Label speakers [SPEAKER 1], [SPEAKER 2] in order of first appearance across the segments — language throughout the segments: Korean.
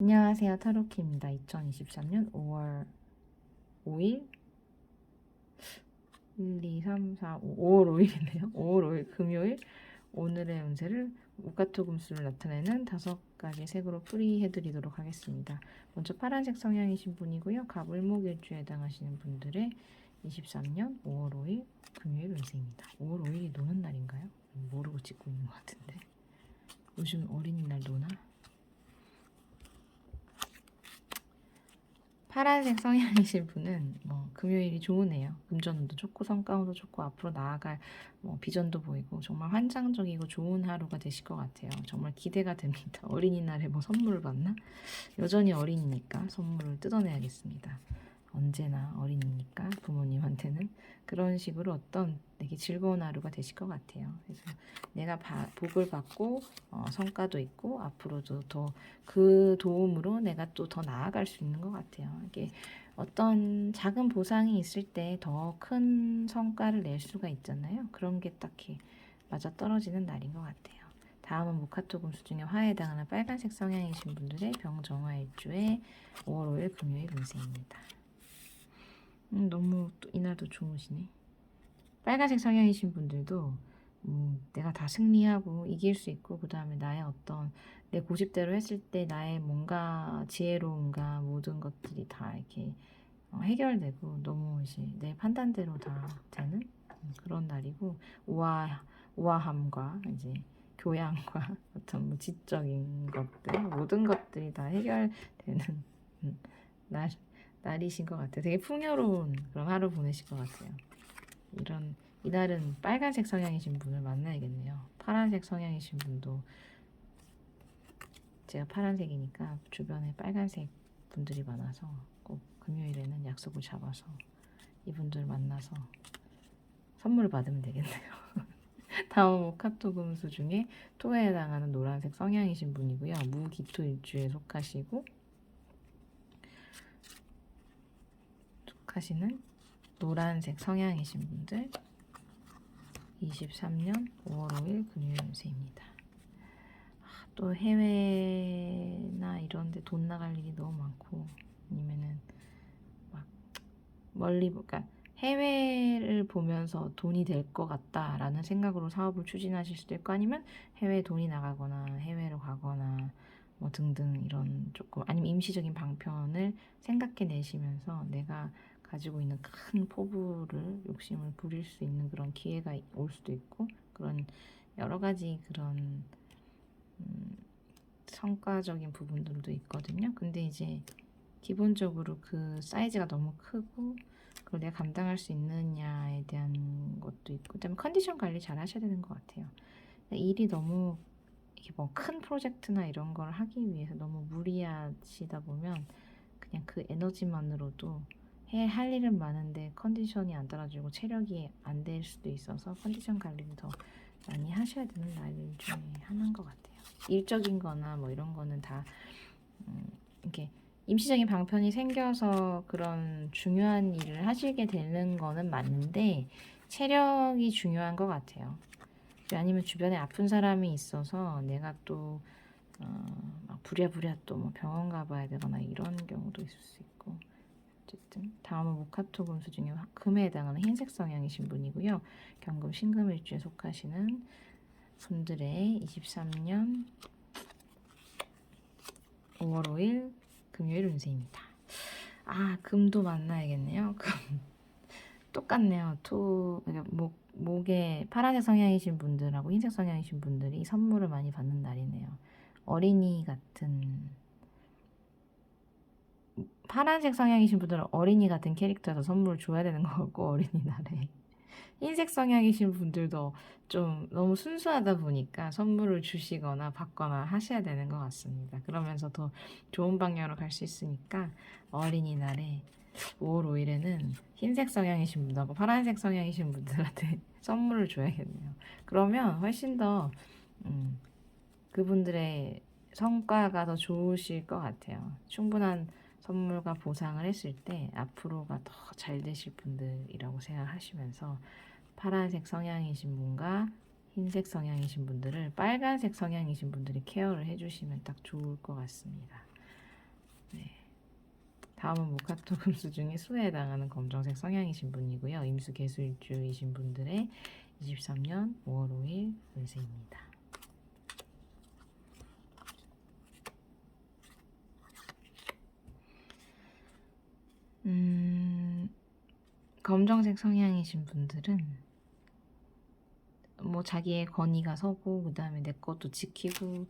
[SPEAKER 1] 안녕하세요. 타로키입니다. 2023년 5월 5일 1, 2, 3, 4, 5, 5월 5일이네요. 5월 5일 금요일 오늘의 운세를 우가토금수를 나타내는 다섯 가지 색으로 풀이해드리도록 하겠습니다. 먼저 파란색 성향이신 분이고요. 갑을목일주에 해당하시는 분들의 23년 5월 5일 금요일 운세입니다. 5월 5일이 노는 날인가요? 모르고 찍고 있는 것 같은데 요즘 어린이날 노나? 파란색 성향이신 분은 뭐 금요일이 좋으네요. 금전운도 좋고 성과운도 좋고 앞으로 나아갈 뭐 비전도 보이고 정말 환상적이고 좋은 하루가 되실 것 같아요. 정말 기대가 됩니다. 어린이날에 뭐 선물을 받나? 여전히 어린이니까 선물을 뜯어내야겠습니다. 언제나 어린이니까 부모님한테는 그런 식으로 어떤 되게 즐거운 하루가 되실 것 같아요. 그래서 내가 바- 복을 받고 어, 성과도 있고 앞으로도 더 그 도움으로 내가 또 더 나아갈 수 있는 것 같아요. 이게 어떤 작은 보상이 있을 때 더 큰 성과를 낼 수가 있잖아요. 그런 게 딱히 맞아 떨어지는 날인 것 같아요. 다음은 모카토 금수 중에 화에 해당하는 빨간색 성향이신 분들의 병정화 일주의 5월 5일 금요일 운세입니다. 음, 너무 또 이날도 좋으시네. 빨간색 성향이신 분들도 음, 내가 다 승리하고 이길 수 있고 그 다음에 나의 어떤 내 고집대로 했을 때 나의 뭔가 지혜로움과 모든 것들이 다 이렇게 어, 해결되고 너무 이제 내 판단대로 다 되는 음, 그런 날이고 우아 우아함과 이제 교양과 어떤 뭐 지적인 것들 모든 것들이 다 해결되는 음, 날 날이신 것 같아요. 되게 풍요로운 그런 하루 보내실 것 같아요. 이런 이날은 빨간색 성향이신 분을 만나야겠네요. 파란색 성향이신 분도 제가 파란색이니까 주변에 빨간색 분들이 많아서 꼭 금요일에는 약속을 잡아서 이분들 만나서 선물을 받으면 되겠네요. 다음 오카토 금수 중에 토에 해당하는 노란색 성향이신 분이고요. 무기토 일주에 속하시고 속하시는 노란색 성향이신 분들 23년 5월 5일 금요일 운세입니다. 아, 또 해외나 이런데 돈 나갈 일이 너무 많고 아니면은 막 멀리 그러니까 해외를 보면서 돈이 될 것 같다라는 생각으로 사업을 추진하실 수도 있고 아니면 해외에 돈이 나가거나 해외로 가거나 뭐 등등 이런 조금 아니면 임시적인 방편을 생각해 내시면서 내가 가지고 있는 큰 포부를 욕심을 부릴 수 있는 그런 기회가 올 수도 있고 그런 여러 가지 그런 음, 성과적인 부분들도 있거든요. 근데 이제 기본적으로 그 사이즈가 너무 크고 그걸 내가 감당할 수 있느냐에 대한 것도 있고 그다음에 컨디션 관리 잘 하셔야 되는 것 같아요. 일이 너무 이게 뭐 큰 프로젝트나 이런 걸 하기 위해서 너무 무리하시다 보면 그냥 그 에너지만으로도 해 할 일은 많은데 컨디션이 안 따라주고 체력이 안 될 수도 있어서 컨디션 관리를 더 많이 하셔야 되는 날 중에 하나인 것 같아요. 일적인 거나 뭐 이런 거는 다 음, 이렇게 임시적인 방편이 생겨서 그런 중요한 일을 하시게 되는 거는 맞는데 체력이 중요한 것 같아요. 아니면 주변에 아픈 사람이 있어서 내가 또 어, 막 부랴부랴 또 뭐 병원 가봐야 되거나 이런 경우도 있을 수 있고 어쨌든 다음은 모카토 금수 중에 화- 금에 해당하는 흰색 성향이신 분이고요. 경금 신금일주에 속하시는 분들의 23년 5월 5일 금요일 운세입니다. 아 금도 만나야겠네요. 금 똑같네요. 토 그러니까 목 목에 파란색 성향이신 분들하고 흰색 성향이신 분들이 선물을 많이 받는 날이네요. 어린이 같은 파란색 성향이신 분들은 어린이 같은 캐릭터에서 선물을 줘야 되는 것 같고 어린이날에 흰색 성향이신 분들도 좀 너무 순수하다 보니까 선물을 주시거나 받거나 하셔야 되는 것 같습니다. 그러면서 더 좋은 방향으로 갈 수 있으니까 어린이날에 5월 5일에는 흰색 성향이신 분들하고 파란색 성향이신 분들한테 선물을 줘야겠네요. 그러면 훨씬 더 음, 그분들의 성과가 더 좋으실 것 같아요. 충분한 선물과 보상을 했을 때 앞으로가 더 잘 되실 분들이라고 생각하시면서 파란색 성향이신 분과 흰색 성향이신 분들을 빨간색 성향이신 분들이 케어를 해주시면 딱 좋을 것 같습니다. 다음은 무카토 금수 중에 수에 해당하는 검정색 성향이신 분이고요. 임수 개수일주이신 분들의 23년 5월 5일 운세입니다. 검정색 성향이신 분들은 뭐 자기의 권위가 서고 그 다음에 내 것도 지키고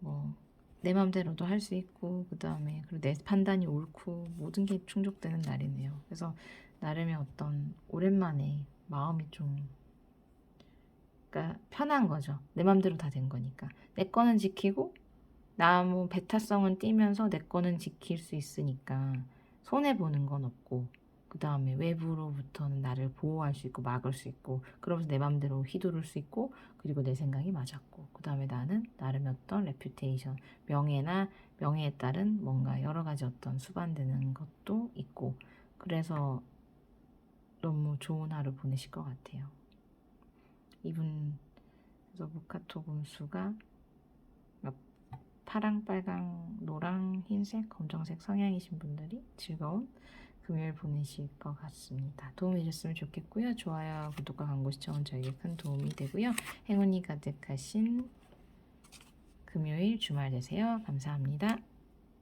[SPEAKER 1] 뭐 내 맘대로도 할 수 있고 그 다음에 그리고 내 판단이 옳고 모든 게 충족되는 날이네요. 그래서 나름의 어떤 오랜만에 마음이 좀 그러니까 편한 거죠. 내 맘대로 다 된 거니까 내 거는 지키고 나뭐 배타성은 띄면서 내 거는 지킬 수 있으니까 손해 보는 건 없고 그 다음에 외부로부터는 나를 보호할 수 있고 막을 수 있고 그러면서 내 맘대로 휘두를 수 있고 그리고 내 생각이 맞았고 그 다음에 나는 나름의 어떤 레퓨테이션 명예나 명예에 따른 뭔가 여러 가지 어떤 수반되는 것도 있고 그래서 너무 좋은 하루 보내실 것 같아요. 이분 그래서 무카토 금수가 파랑, 빨강, 노랑, 흰색, 검정색 성향이신 분들이 즐거운 금요일 보내실 것 같습니다. 도움이 되셨으면 좋겠고요. 좋아요, 구독과 광고 시청은 저에게 큰 도움이 되고요. 행운이 가득하신 금요일 주말 되세요. 감사합니다.